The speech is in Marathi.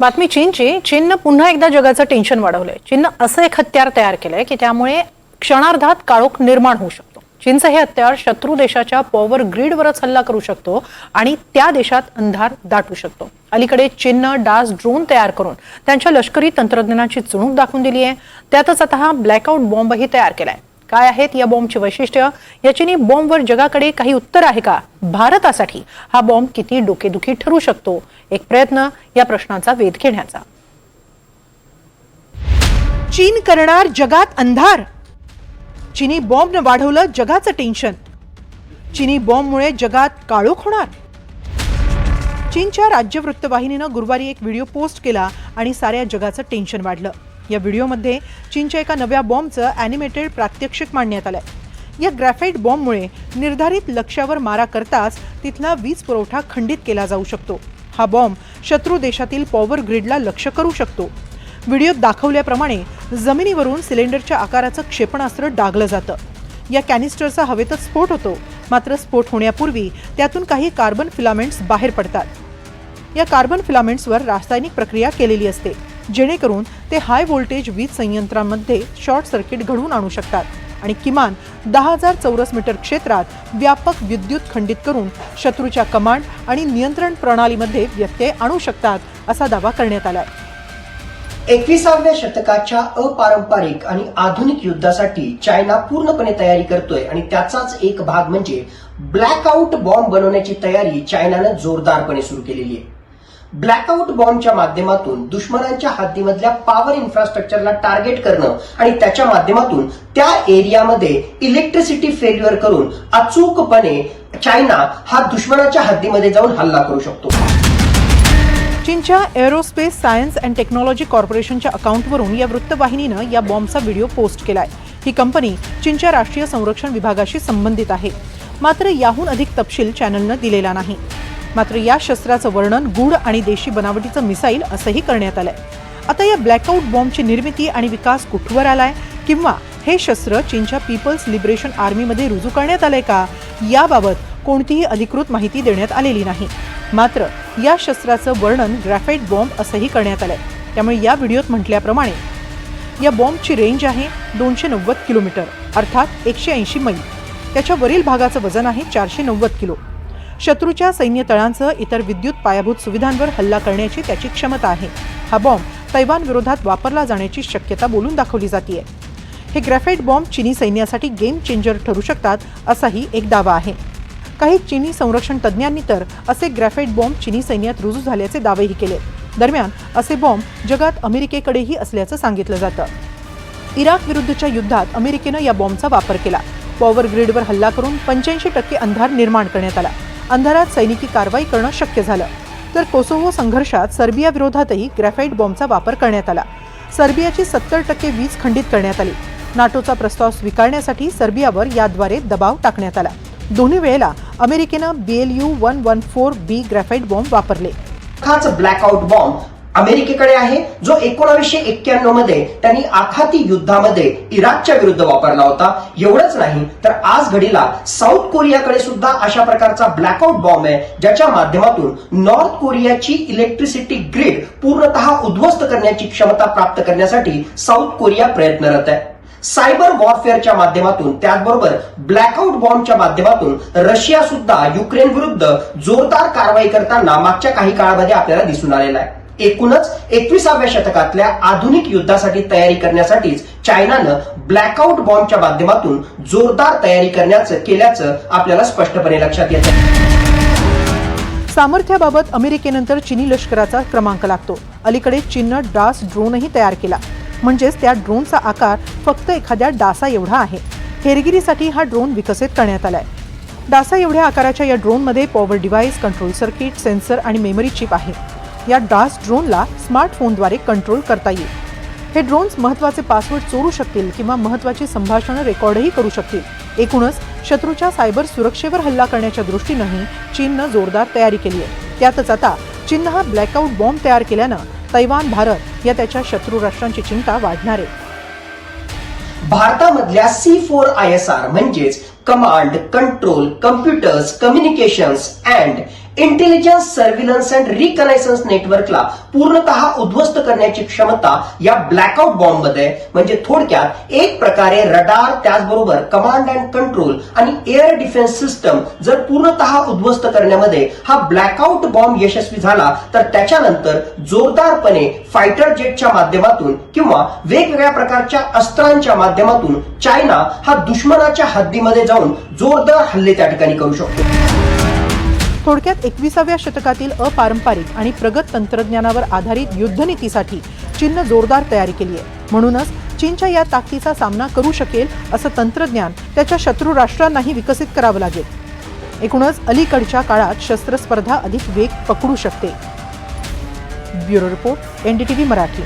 बातमी चीनची चीननं पुन्हा एकदा जगाचं टेन्शन वाढवलंय. चीननं असं एक हत्यार तयार केलंय की त्यामुळे क्षणार्धात काळोख निर्माण होऊ शकतो. चीनचं हे हत्यार शत्रू देशाच्या पॉवर ग्रीडवरच हल्ला करू शकतो आणि त्या देशात अंधार दाटू शकतो. अलीकडे चीननं डास ड्रोन तयार करून त्यांच्या लष्करी तंत्रज्ञानाची चुणूक दाखवून दिली आहे त्यातच आता हा ब्लॅकआउट बॉम्बही तयार केलाय. काय आहेत या बॉम्बची वैशिष्ट्य? या चिनी बॉम्बवर जगाकडे काही उत्तर आहे का? भारतासाठी हा बॉम्ब किती डोकेदुखी ठरू शकतो? एक प्रयत्न या प्रश्नाचा वेध घेण्याचा. चीन करणार जगात अंधार. चिनी बॉम्बनं वाढवलं जगाचं टेन्शन. चिनी बॉम्बमुळे जगात काळोख होणार. चीनच्या राज्य वृत्तवाहिनीनं गुरुवारी एक व्हिडिओ पोस्ट केला आणि साऱ्या जगाचं टेन्शन वाढलं. या व्हिडिओमध्ये चीनच्या एका नव्या बॉम्बचं ॲनिमेटेड प्रात्यक्षिक मांडण्यात आलंय. या ग्रॅफाईट बॉम्बमुळे निर्धारित लक्ष्यावर मारा करताच तिथला वीज पुरवठा खंडित केला जाऊ शकतो. हा बॉम्ब शत्रू देशातील पॉवर ग्रीडला लक्ष करू शकतो. व्हिडिओत दाखवल्याप्रमाणे जमिनीवरून सिलेंडरच्या आकाराचं क्षेपणास्त्र डागलं जातं. या कॅनिस्टरचा हवेतच स्फोट होतो. मात्र स्फोट होण्यापूर्वी त्यातून काही कार्बन फिलामेंट्स बाहेर पडतात. या कार्बन फिलामेंट्सवर रासायनिक प्रक्रिया केलेली असते. जेणेकरून ते हाय व्होल्टेज वीज संयंत्रांमध्ये शॉर्ट सर्किट घडवून आणू शकतात. आणि किमान दहा हजार चौरस मीटर क्षेत्रात व्यापक विद्युत खंडित करून शत्रूच्या कमांड आणि नियंत्रण प्रणालीमध्ये व्यत्यय आणू शकतात असा दावा करण्यात आला एकविसाव्या शतकाच्या अपारंपरिक आणि आधुनिक युद्धासाठी चायना पूर्णपणे तयारी करतोय आणि त्याचाच एक भाग म्हणजे ब्लॅकआउट बॉम्ब बनवण्याची तयारी चायनानं जोरदारपणे सुरू केलेली आहे. ब्लॅकआउट बॉम्बच्या माध्यमातून दुश्मनांच्या हद्दीमधल्या पॉवर इन्फ्रास्ट्रक्चरला टार्गेट करणं आणि त्याच्या माध्यमातून त्या एरियामध्ये इलेक्ट्रिसिटी फेल्युअर करून अचूकपणे चायना हा दुश्मनाच्या हद्दीमध्ये जाऊन हल्ला करू शकतो. चीनच्या एरोस्पेस सायन्स अँड टेक्नॉलॉजी कॉर्पोरेशनच्या अकाउंटवरून या वृत्तवाहिनीनं या बॉम्बचा व्हिडिओ पोस्ट केलाय. ही कंपनी चीनच्या राष्ट्रीय संरक्षण विभागाशी संबंधित आहे. मात्र याहून अधिक तपशील चॅनलनं दिलेला नाही. मात्र या शस्त्राचं वर्णन गूढ आणि देशी बनावटीचं मिसाईल असंही करण्यात आलंय. आता या ब्लॅकआउट बॉम्बची निर्मिती आणि विकास कुठवर आलाय? किंवा हे शस्त्र चीनच्या पीपल्स लिबरेशन आर्मीमध्ये रुजू करण्यात आलंय का? याबाबत कोणतीही अधिकृत माहिती देण्यात आलेली नाही. मात्र या शस्त्राचं वर्णन ग्रॅफाईट बॉम्ब असंही करण्यात आलंय. त्यामुळे या व्हिडिओत म्हटल्याप्रमाणे या बॉम्बची रेंज आहे दोनशे नव्वद किलोमीटर अर्थात एकशे ऐंशी मैल. त्याच्या वरील भागाचं वजन आहे चारशे नव्वद किलो. शत्रूच्या सैन्यतळांसह इतर विद्युत पायाभूत सुविधांवर हल्ला करण्याची त्याची क्षमता आहे. हा बॉम्ब तैवान विरोधात वापरला जाण्याची शक्यता बोलून दाखवली जाते हे ग्रॅफाईट बॉम्ब चिनी सैन्यासाठी गेम चेंजर ठरू शकतात असाही एक दावा आहे. काही चिनी संरक्षण तज्ज्ञांनी तर असे ग्रॅफाईट बॉम्ब चिनी सैन्यात रुजू झाल्याचे दावेही केले. दरम्यान असे बॉम्ब जगात अमेरिकेकडेही असल्याचं सांगितलं जातं. इराक विरुद्धच्या युद्धात अमेरिकेनं या बॉम्बचा वापर केला. पॉवर ग्रीडवर हल्ला करून पंच्याऐंशी टक्के अंधार निर्माण करण्यात आला. अंधारात सैनिकी कारवाई करणं शक्य झालं. तर कोसोवो संघर्षात सर्बिया विरोधातही ग्रॅफाईट बॉम्बचा वापर करण्यात आला. सर्बियाची सत्तर टक्के वीज खंडित करण्यात आली. नाटोचा प्रस्ताव स्वीकारण्यासाठी सर्बियावर याद्वारे दबाव टाकण्यात आला. दोन्ही वेळेला अमेरिकेनं BLU one one four B graphite bomb वापरले. ब्लॅकआउट बॉम्ब अमेरिकेकडे आहे जो एकोणावीसशे एक्क्याण्णवमध्ये त्यांनी आखाती युद्धामध्ये इराकच्या विरुद्ध वापरला होता. एवढंच नाही तर आज घडीला साऊथ कोरियाकडे सुद्धा अशा प्रकारचा ब्लॅकआउट बॉम्ब आहे ज्याच्या माध्यमातून नॉर्थ कोरियाची इलेक्ट्रिसिटी ग्रीड पूर्णतः उद्ध्वस्त करण्याची क्षमता प्राप्त करण्यासाठी साऊथ कोरिया प्रयत्नरत आहे. सायबर वॉरफेअरच्या माध्यमातून त्याचबरोबर ब्लॅकआउट बॉम्बच्या माध्यमातून रशिया सुद्धा युक्रेन विरुद्ध जोरदार कारवाई करताना मागच्या काही काळामध्ये आपल्याला दिसून आलेला आहे. एकूणच एकविसाव्या शतकातल्या आधुनिक युद्धासाठी तयारी करण्यासाठीच चायनानं ब्लॅकआउट बॉम्बच्या माध्यमातून जोरदार तयारी करण्याचं केल्याचं आपल्याला स्पष्टपणे लक्षात येतं. सामर्थ्याबाबत अमेरिकेनंतर चिनी लष्कराचा क्रमांक लागतो. अलीकडे चीननं डास ड्रोनही तयार केला. म्हणजेच त्या ड्रोनचा आकार फक्त एखाद्या डासा एवढा आहे. हेरगिरीसाठी हा ड्रोन विकसित करण्यात आलाय. डासा एवढ्या आकाराच्या या ड्रोनमध्ये power device control circuit sensor आणि मेमरी चिप आहे. या डास ड्रोनला स्मार्टफोनद्वारे कंट्रोल करता येईल. हे ड्रोन्स महत्त्वाचे पासवर्ड चोरू शकतील किंवा महत्त्वाची संभाषणं रेकॉर्डही करू शकतील. एकूणच शत्रूच्या सायबर सुरक्षेवर हल्ला करण्याच्या दृष्टीनंही चीननं जोरदार तयारी केली आहे. त्यातच आता चीननं हा ब्लॅकआउट बॉम्ब तयार केल्यानं तैवान भारत या त्याच्या शत्रू राष्ट्रांची चिंता वाढणार आहे. भारतामधल्या C four I S R म्हणजेच command control computers communications and intelligence surveillance and reconnaissance नेटवर्कला पूर्णतः उद्ध्वस्त करण्याची क्षमता या ब्लॅकआउट बॉम्बमध्ये आहे. म्हणजे थोडक्यात एक प्रकारे रडार त्याचबरोबर कमांड अँड कंट्रोल आणि एअर डिफेन्स सिस्टम जर पूर्णतः उद्ध्वस्त करण्यामध्ये हा ब्लॅकआउट बॉम्ब यशस्वी झाला तर त्याच्यानंतर जोरदारपणे फायटर जेटच्या माध्यमातून किंवा वेगवेगळ्या प्रकारच्या अस्त्रांच्या माध्यमातून चायना हा दुश्मनाच्या हद्दीमध्ये जाऊन जोरदार हल्ले त्या ठिकाणी करू शकतो थोडक्यात एकविसाव्या शतकातील अपारंपरिक आणि प्रगत तंत्रज्ञानावर आधारित युद्धनीतीसाठी चीननं जोरदार तयारी केली आहे. म्हणूनच चीनच्या या ताकदीचा सामना करू शकेल असं तंत्रज्ञान त्याच्या शत्रू राष्ट्रांनाही विकसित करावं लागेल. एकूणच अलीकडच्या काळात शस्त्रस्पर्धा अधिक वेग पकडू शकते. Bureau report NDTV Marathi.